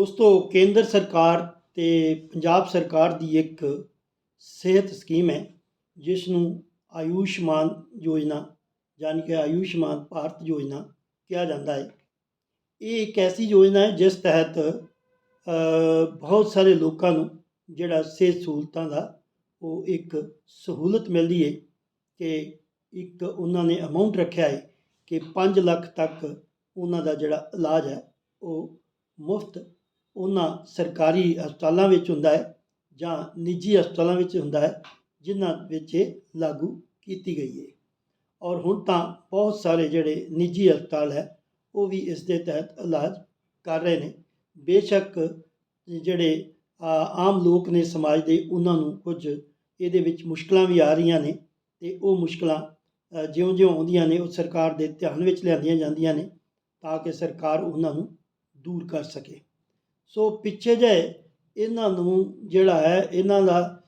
ਦੋਸਤੋ ਕੇਂਦਰ ਸਰਕਾਰ ਤੇ ਪੰਜਾਬ ਸਰਕਾਰ ਦੀ ਇੱਕ ਸਿਹਤ ਸਕੀਮ ਹੈ ਜਿਸ ਨੂੰ ਆਯੁਸ਼ਮਾਨ ਯੋਜਨਾ ਯਾਨੀ ਕਿ ਆਯੁਸ਼ਮਾਨ ਭਾਰਤ ਯੋਜਨਾ ਕਿਹਾ ਜਾਂਦਾ ਹੈ। ਇਹ ਇੱਕ ਐਸੀ ਯੋਜਨਾ ਹੈ, ਜਿਸ ਤਹਿਤ ਬਹੁਤ ਸਾਰੇ ਲੋਕਾਂ ਨੂੰ ਜਿਹੜਾ ਸਿਹਤ ਸਹੂਲਤਾਂ ਦਾ ਉਹ ਇੱਕ ਸਹੂਲਤ ਮਿਲਦੀ ਹੈ ਕਿ ਇੱਕ ਉਹਨਾਂ ਨੇ ਅਮਾਉਂਟ ਰੱਖਿਆ ਹੈ ਕਿ 5 ਲੱਖ ਤੱਕ ਉਹਨਾਂ ਦਾ ਜਿਹੜਾ ਇਲਾਜ ਹੈ, ਉਹ ਮੁਫਤ ਉਹਨਾਂ ਸਰਕਾਰੀ ਹਸਪਤਾਲਾਂ ਵਿੱਚ ਹੁੰਦਾ ਹੈ ਜਾਂ ਨਿੱਜੀ ਹਸਪਤਾਲਾਂ ਵਿੱਚ ਹੁੰਦਾ ਹੈ, ਜਿਨ੍ਹਾਂ ਵਿੱਚ ਇਹ ਲਾਗੂ ਕੀਤੀ ਗਈ ਹੈ। ਔਰ ਹੁਣ ਤਾਂ ਬਹੁਤ ਸਾਰੇ ਜਿਹੜੇ ਨਿੱਜੀ ਹਸਪਤਾਲ ਹੈ, ਉਹ ਵੀ ਇਸ ਦੇ ਤਹਿਤ ਇਲਾਜ ਕਰ ਰਹੇ ਨੇ। ਬੇਸ਼ੱਕ ਜਿਹੜੇ ਆਮ ਲੋਕ ਨੇ ਸਮਾਜ ਦੇ, ਉਹਨਾਂ ਨੂੰ ਕੁਝ ਇਹਦੇ ਵਿੱਚ ਮੁਸ਼ਕਲਾਂ ਵੀ ਆ ਰਹੀਆਂ ਨੇ ਤੇ ਉਹ ਮੁਸ਼ਕਲਾਂ ਜਿਉਂ-ਜਿਉਂ ਆਉਂਦੀਆਂ ਨੇ, ਉਹ ਸਰਕਾਰ ਦੇ ਧਿਆਨ ਵਿੱਚ ਲਿਆਂਦੀਆਂ ਜਾਂਦੀਆਂ ਨੇ ਤਾਂ ਕਿ ਸਰਕਾਰ ਉਹਨਾਂ ਨੂੰ ਦੂਰ ਕਰ ਸਕੇ। ਸੋ ਪਿੱਛੇ ਜੇ ਇਹਨਾਂ ਨੂੰ ਜਿਹੜਾ ਹੈ, ਇਹਨਾਂ ਦਾ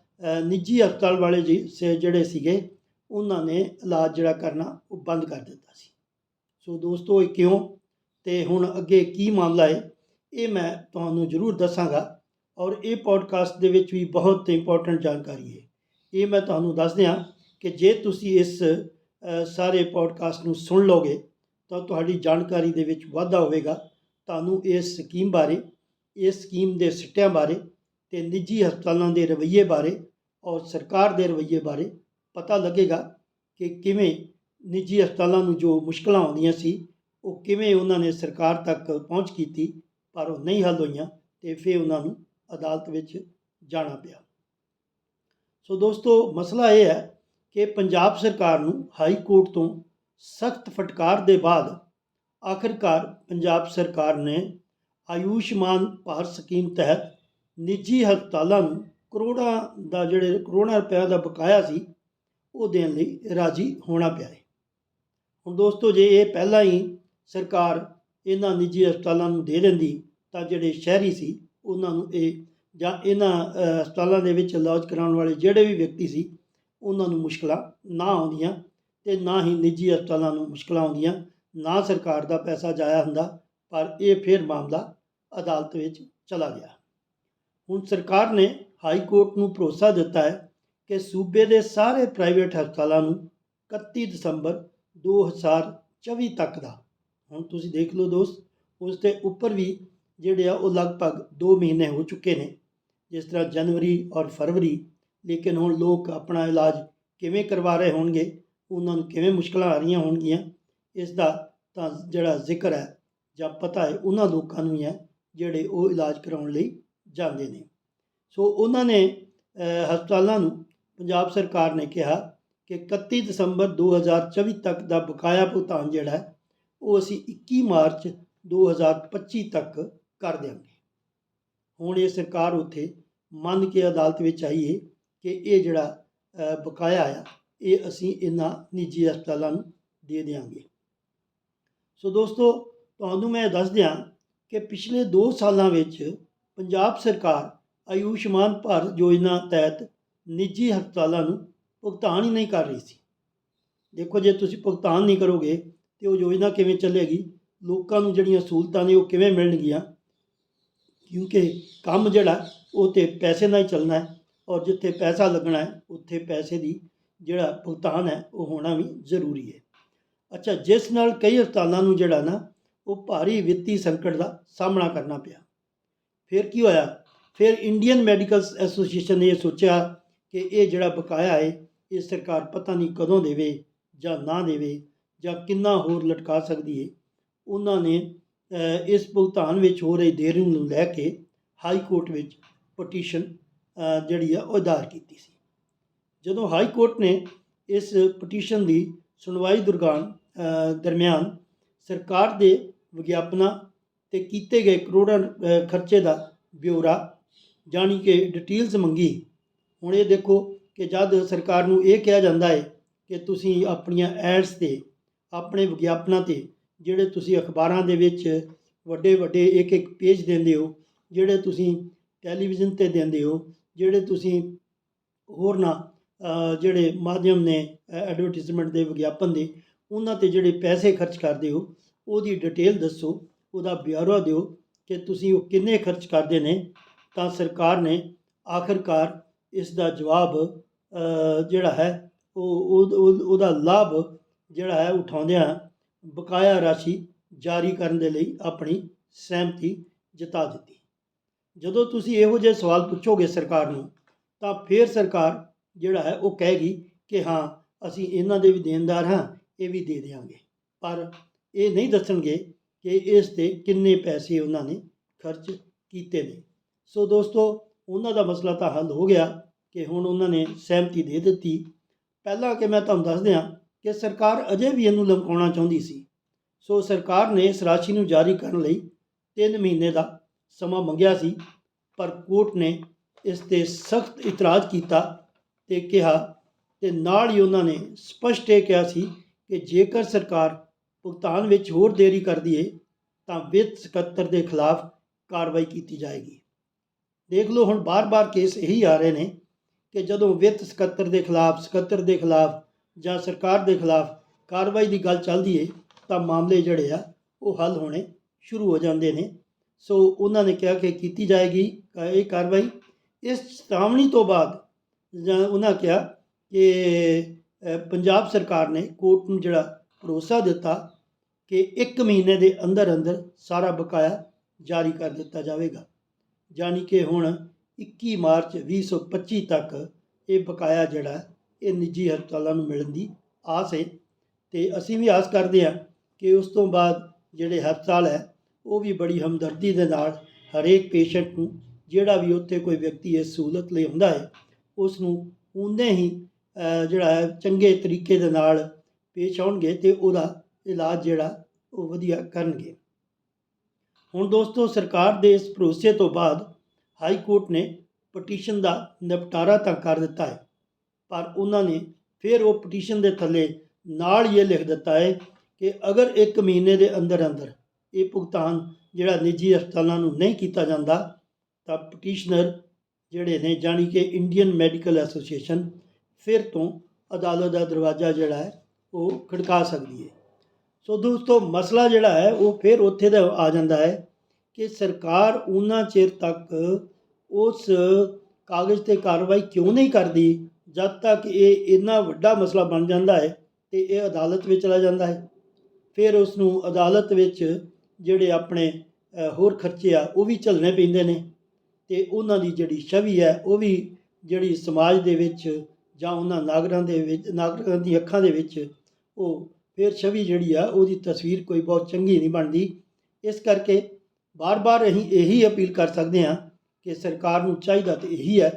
ਨਿੱਜੀ ਹਸਪਤਾਲ ਵਾਲੇ ਜੀ ਸੇ ਜਿਹੜੇ ਸੀਗੇ, ਉਹਨਾਂ ਨੇ ਇਲਾਜ ਜਿਹੜਾ ਕਰਨਾ ਉਹ ਬੰਦ ਕਰ ਦਿੱਤਾ ਸੀ। ਸੋ ਦੋਸਤੋ ਇਹ ਕਿਉਂ? ਤੇ ਹੁਣ ਅੱਗੇ ਕੀ ਮਾਮਲਾ ਹੈ, ਇਹ ਮੈਂ ਤੁਹਾਨੂੰ ਜ਼ਰੂਰ ਦੱਸਾਂਗਾ। ਔਰ ਇਹ ਪੋਡਕਾਸਟ ਦੇ ਵਿੱਚ ਵੀ ਬਹੁਤ ਇੰਪੋਰਟੈਂਟ ਜਾਣਕਾਰੀ ਹੈ। ਇਹ ਮੈਂ ਤੁਹਾਨੂੰ ਦੱਸ ਦਿਆਂ ਕਿ ਜੇ ਤੁਸੀਂ ਇਸ ਸਾਰੇ ਪੋਡਕਾਸਟ ਨੂੰ ਸੁਣ ਲਓਗੇ, ਤਾਂ ਤੁਹਾਡੀ ਜਾਣਕਾਰੀ ਦੇ ਵਿੱਚ ਵਾਧਾ ਹੋਵੇਗਾ। ਤੁਹਾਨੂੰ ਇਸ ਸਕੀਮ ਬਾਰੇ ਇਸ ਸਕੀਮ ਦੇ ਸਿੱਟਿਆਂ ਬਾਰੇ ਤੇ ਨਿੱਜੀ ਹਸਪਤਾਲਾਂ ਦੇ ਰਵੱਈਏ ਬਾਰੇ ਔਰ ਸਰਕਾਰ ਦੇ ਰਵੱਈਏ ਬਾਰੇ ਪਤਾ ਲੱਗੇਗਾ ਕਿ ਕਿਵੇਂ ਨਿੱਜੀ ਹਸਪਤਾਲਾਂ ਨੂੰ ਜੋ ਮੁਸ਼ਕਲਾਂ ਆਉਂਦੀਆਂ ਸੀ, ਉਹ ਕਿਵੇਂ ਉਹਨਾਂ ਨੇ ਸਰਕਾਰ ਤੱਕ ਪਹੁੰਚ ਕੀਤੀ, ਪਰ ਉਹ ਨਹੀਂ ਹੱਲ ਹੋਈਆਂ ਤੇ ਫਿਰ ਉਹਨਾਂ ਨੂੰ ਅਦਾਲਤ ਵਿੱਚ ਜਾਣਾ ਪਿਆ। ਸੋ ਦੋਸਤੋ, ਮਸਲਾ ਇਹ ਹੈ ਕਿ ਪੰਜਾਬ ਸਰਕਾਰ ਨੂੰ ਹਾਈ ਕੋਰਟ ਤੋਂ ਸਖਤ ਫਟਕਾਰ ਦੇ ਬਾਅਦ ਆਖਿਰਕਾਰ ਪੰਜਾਬ ਸਰਕਾਰ ਨੇ ਆਯੁਸ਼ਮਾਨ ਭਾਰਤ ਸਕੀਮ ਤਹਿਤ ਨਿੱਜੀ ਹਸਪਤਾਲਾਂ ਨੂੰ ਕਰੋੜਾਂ ਦਾ ਜਿਹੜੇ ਕਰੋੜਾਂ ਰੁਪਏ ਦਾ ਬਕਾਇਆ ਸੀ, ਉਹ ਦੇਣ ਲਈ ਰਾਜੀ ਹੋਣਾ ਪਿਆ ਹੈ। ਹੁਣ ਦੋਸਤੋ, ਜੇ ਇਹ ਪਹਿਲਾਂ ਹੀ ਸਰਕਾਰ ਇਹਨਾਂ ਨਿੱਜੀ ਹਸਪਤਾਲਾਂ ਨੂੰ ਦੇ ਦਿੰਦੀ, ਤਾਂ ਜਿਹੜੇ ਸ਼ਹਿਰੀ ਸੀ, ਉਹਨਾਂ ਨੂੰ ਇਹ ਜਾਂ ਇਹਨਾਂ ਹਸਪਤਾਲਾਂ ਦੇ ਵਿੱਚ ਇਲਾਜ ਕਰਾਉਣ ਵਾਲੇ ਜਿਹੜੇ ਵੀ ਵਿਅਕਤੀ ਸੀ, ਉਹਨਾਂ ਨੂੰ ਮੁਸ਼ਕਲਾਂ ਨਾ ਆਉਂਦੀਆਂ ਤੇ ਨਾ ਹੀ ਨਿੱਜੀ ਹਸਪਤਾਲਾਂ ਨੂੰ ਮੁਸ਼ਕਲਾਂ ਆਉਂਦੀਆਂ, ਨਾ ਸਰਕਾਰ ਦਾ ਪੈਸਾ ਜਾਇਆ ਹੁੰਦਾ ਪਰ ਇਹ ਫਿਰ ਮਾਮਲਾ ਅਦਾਲਤ ਵਿੱਚ ਚਲਾ ਗਿਆ। ਹੁਣ ਸਰਕਾਰ ਨੇ ਹਾਈ ਕੋਰਟ ਨੂੰ ਭਰੋਸਾ ਦਿੱਤਾ ਹੈ ਕਿ ਸੂਬੇ ਦੇ ਸਾਰੇ ਪ੍ਰਾਈਵੇਟ ਹਸਪਤਾਲਾਂ ਨੂੰ 31 ਦਸੰਬਰ 2024 ਤੱਕ ਦਾ, ਹੁਣ ਤੁਸੀਂ ਦੇਖ ਲਓ ਦੋਸਤ, ਉਸ ਦੇ ਉੱਪਰ ਵੀ ਜਿਹੜੇ ਆ ਉਹ ਲਗਭਗ 2 ਮਹੀਨੇ ਹੋ ਚੁੱਕੇ ਨੇ, ਜਿਸ ਤਰ੍ਹਾਂ ਜਨਵਰੀ ਔਰ ਫਰਵਰੀ, ਲੇਕਿਨ ਹੁਣ ਲੋਕ ਆਪਣਾ ਇਲਾਜ ਕਿਵੇਂ ਕਰਵਾ ਰਹੇ ਹੋਣਗੇ, ਉਹਨਾਂ ਨੂੰ ਕਿਵੇਂ ਮੁਸ਼ਕਲਾਂ ਆ ਰਹੀਆਂ ਹੋਣਗੀਆਂ, ਇਸ ਦਾ ਤਾਂ ਜਿਹੜਾ ਜ਼ਿਕਰ ਹੈ ਜਾਂ ਪਤਾ ਹੈ, ਉਹਨਾਂ ਲੋਕਾਂ ਨੂੰ ਹੀ ਹੈ, ਜਿਹੜੇ ਉਹ ਇਲਾਜ ਕਰਾਉਣ ਲਈ ਜਾਂਦੇ ਨੇ। ਸੋ ਉਹਨਾਂ ਨੇ ਹਸਪਤਾਲਾਂ ਨੂੰ ਪੰਜਾਬ ਸਰਕਾਰ ਨੇ ਕਿਹਾ ਕਿ 31 ਦਸੰਬਰ 2024 ਤੱਕ ਦਾ ਬਕਾਇਆ ਭੁਗਤਾਨ ਜਿਹੜਾ ਹੈ, ਉਹ ਅਸੀਂ 21 ਮਾਰਚ 2025 ਤੱਕ ਕਰ ਦਿਆਂਗੇ। ਹੁਣ ਇਹ ਸਰਕਾਰ ਉੱਥੇ ਮੰਨ ਕੇ ਅਦਾਲਤ ਵਿੱਚ ਆਈ ਹੈ ਕਿ ਇਹ ਜਿਹੜਾ ਬਕਾਇਆ ਆ, ਇਹ ਅਸੀਂ ਇਹਨਾਂ ਨਿੱਜੀ ਹਸਪਤਾਲਾਂ ਨੂੰ ਦੇ ਦਿਆਂਗੇ। ਸੋ ਦੋਸਤੋ ਤੁਹਾਨੂੰ ਮੈਂ ਦੱਸ ਦਿਆਂ ਕਿ ਪਿਛਲੇ 2 ਸਾਲਾਂ ਵਿੱਚ ਪੰਜਾਬ ਸਰਕਾਰ ਆਯੁਸ਼ਮਾਨ ਭਾਰਤ ਯੋਜਨਾ ਤਹਿਤ ਨਿੱਜੀ ਹਸਪਤਾਲਾਂ ਨੂੰ ਭੁਗਤਾਨ ਹੀ ਨਹੀਂ ਕਰ ਰਹੀ ਸੀ। ਦੇਖੋ, ਜੇ ਤੁਸੀਂ ਭੁਗਤਾਨ ਨਹੀਂ ਕਰੋਗੇ ਤੇ ਉਹ ਯੋਜਨਾ ਕਿਵੇਂ ਚੱਲੇਗੀ, ਲੋਕਾਂ ਨੂੰ ਜਿਹੜੀਆਂ ਸਹੂਲਤਾਂ ਨੇ ਉਹ ਕਿਵੇਂ ਮਿਲਣਗੀਆਂ, ਕਿਉਂਕਿ ਕੰਮ ਜਿਹੜਾ, ਉਹ ਤੇ ਪੈਸੇ ਨਾਲ ਹੀ ਚੱਲਣਾ ਹੈ ਔਰ ਜਿੱਥੇ ਪੈਸਾ ਲੱਗਣਾ ਹੈ, ਉੱਥੇ ਪੈਸੇ ਦੀ ਜਿਹੜਾ ਭੁਗਤਾਨ ਹੈ, ਉਹ ਹੋਣਾ ਵੀ ਜ਼ਰੂਰੀ ਹੈ। ਅੱਛਾ, ਜਿਸ ਨਾਲ ਕਈ ਹਸਪਤਾਲਾਂ ਨੂੰ ਜਿਹੜਾ ਨਾ ਉਹ ਭਾਰੀ ਵਿੱਤੀ ਸੰਕਟ ਦਾ ਸਾਹਮਣਾ ਕਰਨਾ ਪਿਆ। ਫਿਰ ਕੀ ਹੋਇਆ? ਫਿਰ ਇੰਡੀਅਨ ਮੈਡੀਕਲ ਐਸੋਸੀਏਸ਼ਨ ਨੇ ਇਹ ਸੋਚਿਆ ਕਿ ਇਹ ਜਿਹੜਾ ਬਕਾਇਆ ਹੈ ਇਹ ਸਰਕਾਰ ਪਤਾ ਨਹੀਂ ਕਦੋਂ ਦੇਵੇ ਜਾਂ ਨਾ ਦੇਵੇ ਜਾਂ ਕਿੰਨਾ ਹੋਰ ਲਟਕਾ ਸਕਦੀ ਹੈ ਉਹਨਾਂ ਨੇ ਇਸ ਭੁਗਤਾਨ ਵਿੱਚ ਹੋ ਰਹੀ ਦੇਰੀ ਨੂੰ ਲੈ ਕੇ ਹਾਈ ਕੋਰਟ ਵਿੱਚ ਪਟੀਸ਼ਨ ਜਿਹੜੀ ਆ ਉਹ ਦਾਇਰ ਕੀਤੀ ਸੀ। ਜਦੋਂ ਹਾਈ ਕੋਰਟ ਨੇ ਇਸ ਪਟੀਸ਼ਨ ਦੀ ਸੁਣਵਾਈ ਦਰਗਾਨ ਦਰਮਿਆਨ ਸਰਕਾਰ ਦੇ ਵਿਗਿਆਪਨਾਂ ਤੇ ਕੀਤੇ ਗਏ ਕਰੋੜਾਂ ਖਰਚੇ ਦਾ ਬਿਊਰਾ ਜਾਣੀ ਕਿ ਡਿਟੇਲਸ ਮੰਗੀ। ਹੁਣ ਇਹ ਦੇਖੋ ਕਿ ਜਦ ਸਰਕਾਰ ਨੂੰ ਇਹ ਕਿਹਾ ਜਾਂਦਾ ਹੈ ਕਿ ਤੁਸੀਂ ਆਪਣੀਆਂ ਐਡਸ ਤੇ, ਆਪਣੇ ਵਿਗਿਆਪਨਾਂ ਤੇ ਜਿਹੜੇ ਤੁਸੀਂ ਅਖਬਾਰਾਂ ਦੇ ਵਿੱਚ ਵੱਡੇ ਵੱਡੇ ਇੱਕ ਇੱਕ ਪੇਜ ਦਿੰਦੇ ਹੋ, ਜਿਹੜੇ ਤੁਸੀਂ ਟੈਲੀਵਿਜ਼ਨ ਤੇ ਦਿੰਦੇ ਹੋ, ਜਿਹੜੇ ਤੁਸੀਂ ਹੋਰ ਨਾ ਜਿਹੜੇ ਮਾਧਿਅਮ ਨੇ ਐਡਵਰਟਾਈਜ਼ਮੈਂਟ ਦੇ ਵਿਗਿਆਪਨ ਦੇ, ਉਹਨਾਂ ਤੇ ਜਿਹੜੇ ਪੈਸੇ ਖਰਚ ਕਰਦੇ ਹੋ ਉਹਦੀ ਡਿਟੇਲ ਦੱਸੋ, ਉਹਦਾ ਬਿਆਰਾ ਦਿਓ ਕਿ ਤੁਸੀਂ ਉਹ ਕਿੰਨੇ ਖਰਚ ਕਰਦੇ ਨੇ। ਤਾਂ ਸਰਕਾਰ ਨੇ ਆਖਰਕਾਰ ਇਸ ਦਾ ਜਵਾਬ ਜਿਹੜਾ ਹੈ, ਉਹ, ਉਹ- ਉਹ- ਉਹਦਾ ਲਾਭ ਜਿਹੜਾ ਹੈ ਉਠਾਉਂਦਿਆਂ ਬਕਾਇਆ ਰਾਸ਼ੀ ਜਾਰੀ ਕਰਨ ਦੇ ਲਈ ਆਪਣੀ ਸਹਿਮਤੀ ਜਤਾ ਦਿੱਤੀ। ਜਦੋਂ ਤੁਸੀਂ ਇਹੋ ਜਿਹੇ ਸਵਾਲ ਪੁੱਛੋਗੇ ਸਰਕਾਰ ਨੂੰ, ਤਾਂ ਫਿਰ ਸਰਕਾਰ ਜਿਹੜਾ ਹੈ, ਉਹ ਕਹੇਗੀ ਕਿ ਹਾਂ, ਅਸੀਂ ਇਹਨਾਂ ਦੇ ਵੀ ਦੇਣਦਾਰ ਹਾਂ, ਇਹ ਵੀ ਦੇ ਦੇਵਾਂਗੇ ਪਰ ਇਹ ਨਹੀਂ ਦੱਸਣਗੇ ਕਿ ਇਸ ਤੇ ਕਿੰਨੇ ਪੈਸੇ ਉਹਨਾਂ ਨੇ ਖਰਚ ਕੀਤੇ ਨੇ। ਸੋ ਦੋਸਤੋ, ਉਹਨਾਂ ਦਾ ਮਸਲਾ ਤਾਂ ਹੱਲ ਹੋ ਗਿਆ ਕਿ ਹੁਣ ਉਹਨਾਂ ਨੇ ਸਹਿਮਤੀ ਦੇ ਦਿੱਤੀ। ਪਹਿਲਾਂ ਕਿ ਮੈਂ ਤੁਹਾਨੂੰ ਦੱਸ ਦਿਆਂ ਕਿ ਸਰਕਾਰ ਅਜੇ ਵੀ ਇਹਨੂੰ ਲਮਕਾਉਣਾ ਚਾਹੁੰਦੀ ਸੀ। ਸੋ ਸਰਕਾਰ ਨੇ ਇਸ ਰਾਸ਼ੀ ਨੂੰ ਜਾਰੀ ਕਰਨ ਲਈ 3 ਮਹੀਨੇ ਦਾ ਸਮਾਂ ਮੰਗਿਆ ਸੀ, ਪਰ ਕੋਰਟ ਨੇ ਇਸ ਤੇ ਸਖਤ ਇਤਰਾਜ਼ ਕੀਤਾ ਤੇ ਕਿਹਾ ਤੇ ਨਾਲ ਹੀ ਉਹਨਾਂ ਨੇ ਸਪਸ਼ਟ ਇਹ ਕਿਹਾ ਸੀ ਕਿ ਜੇਕਰ ਸਰਕਾਰ ਭੁਗਤਾਨ ਵਿੱਚ ਹੋਰ ਦੇਰੀ ਕਰਦੀ ਹੈ ਤਾਂ ਵਿੱਤ ਸਕੱਤਰ ਦੇ ਖਿਲਾਫ ਕਾਰਵਾਈ ਕੀਤੀ ਜਾਏਗੀ। ਦੇਖ ਲਓ, ਹੁਣ ਬਾਰ-ਬਾਰ ਕੇਸ ਇਹੀ ਆ ਰਹੇ ਨੇ ਕਿ ਜਦੋਂ ਵਿੱਤ ਸਕੱਤਰ ਦੇ ਖਿਲਾਫ, ਸਕੱਤਰ ਦੇ ਖਿਲਾਫ ਜਾਂ ਸਰਕਾਰ ਦੇ ਖਿਲਾਫ ਕਾਰਵਾਈ ਦੀ ਗੱਲ ਚੱਲਦੀ ਹੈ ਤਾਂ ਮਾਮਲੇ ਜਿਹੜੇ ਆ, ਉਹ ਹੱਲ ਹੋਣੇ ਸ਼ੁਰੂ ਹੋ ਜਾਂਦੇ ਨੇ। ਸੋ ਉਹਨਾਂ ਨੇ ਕਿਹਾ ਕਿ ਕੀਤੀ ਜਾਏਗੀ ਇਹ ਕਾਰਵਾਈ। ਇਸ ਚੇਤਾਵਨੀ ਤੋਂ ਬਾਅਦ ਜਾਂ ਉਹਨਾਂ ਕਿਹਾ ਕਿ ਪੰਜਾਬ ਸਰਕਾਰ ਨੇ ਕੋਰਟ ਨੂੰ ਜਿਹੜਾ ਭਰੋਸਾ ਦਿੱਤਾ ਕਿ 1 ਮਹੀਨੇ ਦੇ ਅੰਦਰ ਅੰਦਰ ਸਾਰਾ ਬਕਾਇਆ ਜਾਰੀ ਕਰ ਦਿੱਤਾ ਜਾਵੇਗਾ। ਯਾਨੀ ਕਿ ਹੁਣ 21 ਮਾਰਚ 2025 ਤੱਕ ਇਹ ਬਕਾਇਆ ਜਿਹੜਾ, ਇਹ ਨਿੱਜੀ ਹਸਪਤਾਲਾਂ ਨੂੰ ਮਿਲਣ ਦੀ ਆਸ ਹੈ ਤੇ ਅਸੀਂ ਵੀ ਆਸ ਕਰਦੇ ਹਾਂ ਕਿ ਉਸ ਤੋਂ ਬਾਅਦ ਜਿਹੜੇ ਹਸਪਤਾਲ ਹੈ, ਉਹ ਵੀ ਬੜੀ ਹਮਦਰਦੀ ਦੇ ਨਾਲ ਹਰੇਕ ਪੇਸ਼ੈਂਟ ਨੂੰ ਜਿਹੜਾ ਵੀ ਉੱਥੇ ਕੋਈ ਵਿਅਕਤੀ ਇਸ ਸਹੂਲਤ ਲਈ ਹੁੰਦਾ ਹੈ, ਉਸ ਨੂੰ ਉਨੇ ਹੀ ਜਿਹੜਾ ਹੈ, ਚੰਗੇ ਤਰੀਕੇ ਦੇ ਨਾਲ ਪੇਸ਼ ਆਉਣਗੇ ਤੇ ਉਹਦਾ ਇਲਾਜ ਜਿਹੜਾ ਉਹ ਵਧੀਆ ਕਰਨਗੇ। ਹੁਣ ਦੋਸਤੋ, ਸਰਕਾਰ ਦੇ ਇਸ ਭਰੋਸੇ ਤੋਂ ਬਾਅਦ ਹਾਈ ਕੋਰਟ ਨੇ ਪਟੀਸ਼ਨ ਦਾ ਨਿਪਟਾਰਾ ਤਾਂ ਕਰ ਦਿੱਤਾ ਹੈ, ਪਰ ਉਹਨਾਂ ਨੇ ਫਿਰ ਉਹ ਪਟੀਸ਼ਨ ਦੇ ਥੱਲੇ ਨਾਲ ਇਹ ਲਿਖ ਦਿੱਤਾ ਹੈ ਕਿ ਅਗਰ 1 ਮਹੀਨੇ ਦੇ ਅੰਦਰ ਅੰਦਰ ਇਹ ਭੁਗਤਾਨ ਜਿਹੜਾ ਨਿੱਜੀ ਹਸਪਤਾਲਾਂ ਨੂੰ ਨਹੀਂ ਕੀਤਾ ਜਾਂਦਾ, ਤਾਂ ਪਟੀਸ਼ਨਰ ਜਿਹੜੇ ਨੇ, ਜਾਣੀ ਕਿ ਇੰਡੀਅਨ ਮੈਡੀਕਲ ਐਸੋਸੀਏਸ਼ਨ, ਫਿਰ ਤੋਂ ਅਦਾਲਤ ਦਾ ਦਰਵਾਜ਼ਾ ਜਿਹੜਾ ਹੈ ਉਹ ਖੜਕਾ ਸਕਦੀ ਹੈ ਸੋ ਦੋਸਤੋ, ਮਸਲਾ ਜਿਹੜਾ ਹੈ, ਉਹ ਫਿਰ ਉੱਥੇ ਦਾ ਆ ਜਾਂਦਾ ਹੈ ਕਿ ਸਰਕਾਰ ਉਹਨਾਂ ਚਿਰ ਤੱਕ ਉਸ ਕਾਗਜ਼ ਤੇ ਕਾਰਵਾਈ ਕਿਉਂ ਨਹੀਂ ਕਰਦੀ, ਜਦ ਤੱਕ ਇਹ ਇੰਨਾ ਵੱਡਾ ਮਸਲਾ ਬਣ ਜਾਂਦਾ ਹੈ ਤੇ ਇਹ ਅਦਾਲਤ ਵਿੱਚ ਚਲਾ ਜਾਂਦਾ ਹੈ। ਫਿਰ ਉਸ ਨੂੰ ਅਦਾਲਤ ਵਿੱਚ ਜਿਹੜੇ ਆਪਣੇ ਹੋਰ ਖਰਚੇ ਆ, ਉਹ ਵੀ ਝੱਲਣੇ ਪੈਂਦੇ ਨੇ ਤੇ ਉਹਨਾਂ ਦੀ ਜਿਹੜੀ ਛਵੀ ਹੈ, ਉਹ ਵੀ ਜਿਹੜੀ ਸਮਾਜ ਦੇ ਵਿੱਚ ਜਾਂ ਉਹਨਾਂ ਨਾਗਰਾਂ ਦੇ ਵਿੱਚ ਨਾਗਰਿਕਾਂ ਦੀ ਅੱਖਾਂ ਦੇ ਵਿੱਚ ਉਹ ਫਿਰ ਛਵੀ ਜਿਹੜੀ ਆ, ਉਹਦੀ ਤਸਵੀਰ ਕੋਈ ਬਹੁਤ ਚੰਗੀ ਨਹੀਂ ਬਣਦੀ। ਇਸ ਕਰਕੇ ਬਾਰ-ਬਾਰ ਅਸੀਂ ਇਹੀ ਅਪੀਲ ਕਰ ਸਕਦੇ ਹਾਂ ਕਿ ਸਰਕਾਰ ਨੂੰ ਚਾਹੀਦਾ ਤੇ ਇਹੀ ਹੈ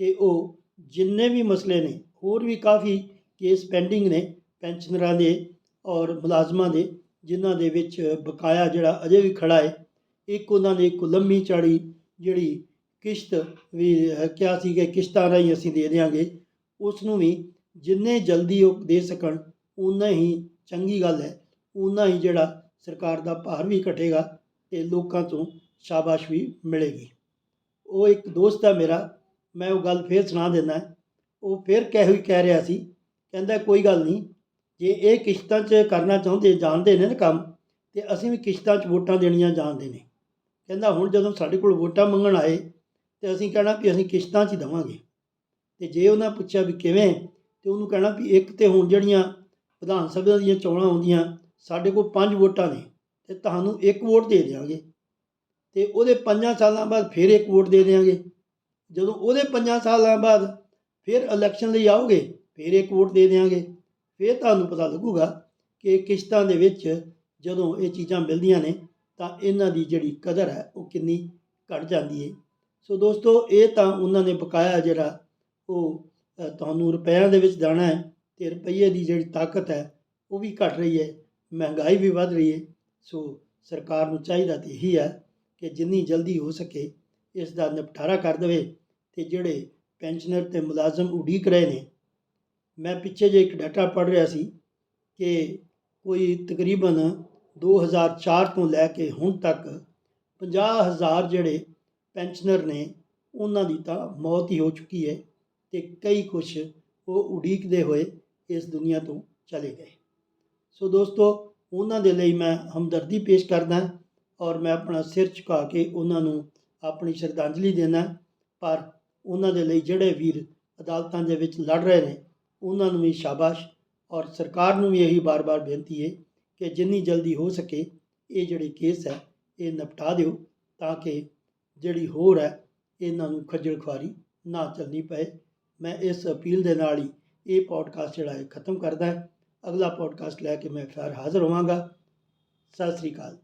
ਕਿ ਉਹ ਜਿੰਨੇ ਵੀ ਮਸਲੇ ਨੇ, ਹੋਰ ਵੀ ਕਾਫੀ ਕੇਸ ਪੈਂਡਿੰਗ ਨੇ ਪੈਨਸ਼ਨਰਾਂ ਦੇ ਔਰ ਮੁਲਾਜ਼ਮਾਂ ਦੇ, ਜਿਨ੍ਹਾਂ ਦੇ ਵਿੱਚ ਬਕਾਇਆ ਜਿਹੜਾ ਅਜੇ ਵੀ ਖੜਾ ਹੈ, ਇੱਕ ਉਹਨਾਂ ਨੇ ਇੱਕ ਲੰਮੀ ਚੜੀ ਜਿਹੜੀ ਕਿਸ਼ਤ ਵੀ ਕਿਹਾ ਸੀ ਕਿ ਕਿਸ਼ਤਾਂ ਰਾਹੀਂ ਅਸੀਂ ਦੇ ਦਿਆਂਗੇ ਉਸ ਨੂੰ ਵੀ ਜਿੰਨੇ ਜਲਦੀ ਉਹ ਦੇ ਸਕਣ ਉਨਾ ਹੀ ਚੰਗੀ ਗੱਲ ਹੈ। ਉਨਾ ਹੀ ਜਿਹੜਾ ਸਰਕਾਰ ਦਾ ਭਾਰ ਵੀ ਘਟੇਗਾ ਤੇ ਲੋਕਾਂ ਤੋਂ ਸ਼ਾਬਾਸ਼ ਵੀ ਮਿਲੇਗੀ। ਉਹ ਇੱਕ ਦੋਸਤ ਹੈ ਮੇਰਾ, ਮੈਂ ਉਹ ਗੱਲ ਫੇਰ ਸੁਣਾ ਦਿੰਦਾ ਉਹ ਫੇਰ ਕਹਿ ਹੋਈ ਕਹਿ ਰਿਹਾ ਸੀ, ਕਹਿੰਦਾ ਕੋਈ ਗੱਲ ਨਹੀਂ, ਜੇ ਇਹ ਕਿਸ਼ਤਾਂ 'ਚ ਕਰਨਾ ਚਾਹੁੰਦੇ, ਜਾਣਦੇ ਨੇ ਨਾ ਕੰਮ, ਤੇ ਅਸੀਂ ਵੀ ਕਿਸ਼ਤਾਂ 'ਚ ਵੋਟਾਂ ਦੇਣੀਆਂ ਜਾਣਦੇ ਨੇ। ਕਹਿੰਦਾ ਹੁਣ ਜਦੋਂ ਸਾਡੇ ਕੋਲ ਵੋਟਾਂ ਮੰਗਣ ਆਏ, ਤੇ ਅਸੀਂ ਕਹਿਣਾ ਵੀ ਅਸੀਂ ਕਿਸ਼ਤਾਂ 'ਚ ਹੀ ਦੇਵਾਂਗੇ। ਤੇ ਜੇ ਉਹਨਾਂ ਪੁੱਛਿਆ ਵੀ ਕਿਵੇਂ, ਤੇ ਉਹਨੂੰ ਕਹਿਣਾ ਵੀ ਇੱਕ ਤੇ ਹੁਣ ਜਿਹੜੀਆਂ ਵਿਧਾਨ ਸਭਾ ਦੀਆਂ ਚੋਣਾਂ ਆਉਂਦੀਆਂ, ਸਾਡੇ ਕੋਲ ਪੰਜ ਵੋਟਾਂ ਨੇ ਤੇ ਤੁਹਾਨੂੰ ਇੱਕ ਵੋਟ ਦੇ ਦਿਆਂਗੇ। ਤੇ ਉਹਦੇ ਪੰਜਾਂ ਸਾਲਾਂ ਬਾਅਦ ਫਿਰ ਇੱਕ ਵੋਟ ਦੇ ਦਿਆਂਗੇ। ਜਦੋਂ ਉਹਦੇ ਪੰਜਾਂ ਸਾਲਾਂ ਬਾਅਦ ਫਿਰ ਇਲੈਕਸ਼ਨ ਲਈ ਆਓਗੇ, ਫਿਰ ਇੱਕ ਵੋਟ ਦੇ ਦਿਆਂਗੇ। ਫਿਰ ਤੁਹਾਨੂੰ ਪਤਾ ਲੱਗੂਗਾ ਕਿ ਕਿਸ਼ਤਾਂ ਦੇ ਵਿੱਚ ਜਦੋਂ ਇਹ ਚੀਜ਼ਾਂ ਮਿਲਦੀਆਂ ਨੇ, ਤਾਂ ਇਹਨਾਂ ਦੀ ਜਿਹੜੀ ਕਦਰ ਹੈ ਉਹ ਕਿੰਨੀ ਘਟ ਜਾਂਦੀ ਹੈ ਸੋ ਦੋਸਤੋ, ਇਹ ਤਾਂ ਉਹਨਾਂ ਨੇ ਬਕਾਇਆ ਜਿਹੜਾ ਉਹ ਤੁਹਾਨੂੰ ਰੁਪਈਆਂ ਦੇ ਵਿੱਚ ਦਾਣਾ ਹੈ। ਤੇ ਰੁਪਈਏ ਦੀ ਜਿਹੜੀ ਤਾਕਤ ਹੈ, ਉਹ ਵੀ ਘਟ ਰਹੀ ਹੈ, ਮਹਿੰਗਾਈ ਵੀ ਵੱਧ ਰਹੀ ਹੈ। ਸੋ ਸਰਕਾਰ ਨੂੰ ਚਾਹੀਦਾ ਤੇ ਇਹੀ ਹੈ ਕਿ ਜਿੰਨੀ ਜਲਦੀ ਹੋ ਸਕੇ ਇਸ ਦਾ ਨਿਪਟਾਰਾ ਕਰ ਦੇਵੇ ਤੇ ਜਿਹੜੇ ਪੈਨਸ਼ਨਰ ਤੇ ਮੁਲਾਜ਼ਮ ਉਡੀਕ ਰਹੇ ਨੇ, ਮੈਂ ਪਿੱਛੇ ਜੇ ਇੱਕ ਡਾਟਾ ਪੜ੍ਹ ਰਿਹਾ ਸੀ ਕਿ ਕੋਈ ਤਕਰੀਬਨ 2004 ਤੋਂ ਲੈ ਕੇ ਹੁਣ ਤੱਕ 50000 ਜਿਹੜੇ ਪੈਨਸ਼ਨਰ ਨੇ, ਉਹਨਾਂ ਦੀ ਤਾਂ ਮੌਤ ਹੀ ਹੋ ਚੁੱਕੀ ਹੈ ਤੇ ਕਈ ਕੁਛ ਉਹ ਉਡੀਕਦੇ ਹੋਏ ਇਸ ਦੁਨੀਆ ਤੋਂ ਚਲੇ ਗਏ। ਸੋ ਦੋਸਤੋ, ਉਹਨਾਂ ਦੇ ਲਈ ਮੈਂ ਹਮਦਰਦੀ ਪੇਸ਼ ਕਰਦਾ ਔਰ ਮੈਂ ਆਪਣਾ ਸਿਰ ਝੁਕਾ ਕੇ ਉਹਨਾਂ ਨੂੰ ਆਪਣੀ ਸ਼ਰਧਾਂਜਲੀ ਦੇਣਾ ਪਰ ਉਹਨਾਂ ਦੇ ਲਈ ਜਿਹੜੇ ਵੀਰ ਅਦਾਲਤਾਂ ਦੇ ਵਿੱਚ ਲੜ ਰਹੇ ਨੇ, ਉਹਨਾਂ ਨੂੰ ਵੀ ਸ਼ਾਬਾਸ਼ ਔਰ ਸਰਕਾਰ ਨੂੰ ਵੀ ਇਹੀ ਬਾਰ-ਬਾਰ ਬੇਨਤੀ ਹੈ ਕਿ ਜਿੰਨੀ ਜਲਦੀ ਹੋ ਸਕੇ ਇਹ ਜਿਹੜੇ ਕੇਸ ਹੈ, ਇਹ ਨਿਪਟਾ ਦਿਓ ਤਾਂ ਕਿ ਜਿਹੜੀ ਹੋਰ ਹੈ, ਇਹਨਾਂ ਨੂੰ ਖੱਜਲ ਖੁਆਰੀ ਨਾ ਚੱਲਣੀ ਪਏ। ਮੈਂ ਇਸ ਅਪੀਲ ਦੇ ਨਾਲ ਹੀ ਇਹ ਪੋਡਕਾਸਟ ਜਿਹੜਾ ਹੈ, ਖਤਮ ਕਰਦਾ ਹੈ। ਅਗਲਾ ਪੋਡਕਾਸਟ ਲੈ ਕੇ ਮੈਂ ਫਿਰ ਹਾਜ਼ਰ ਹੋਵਾਂਗਾ। ਸਤਿ ਸ੍ਰੀ ਅਕਾਲ।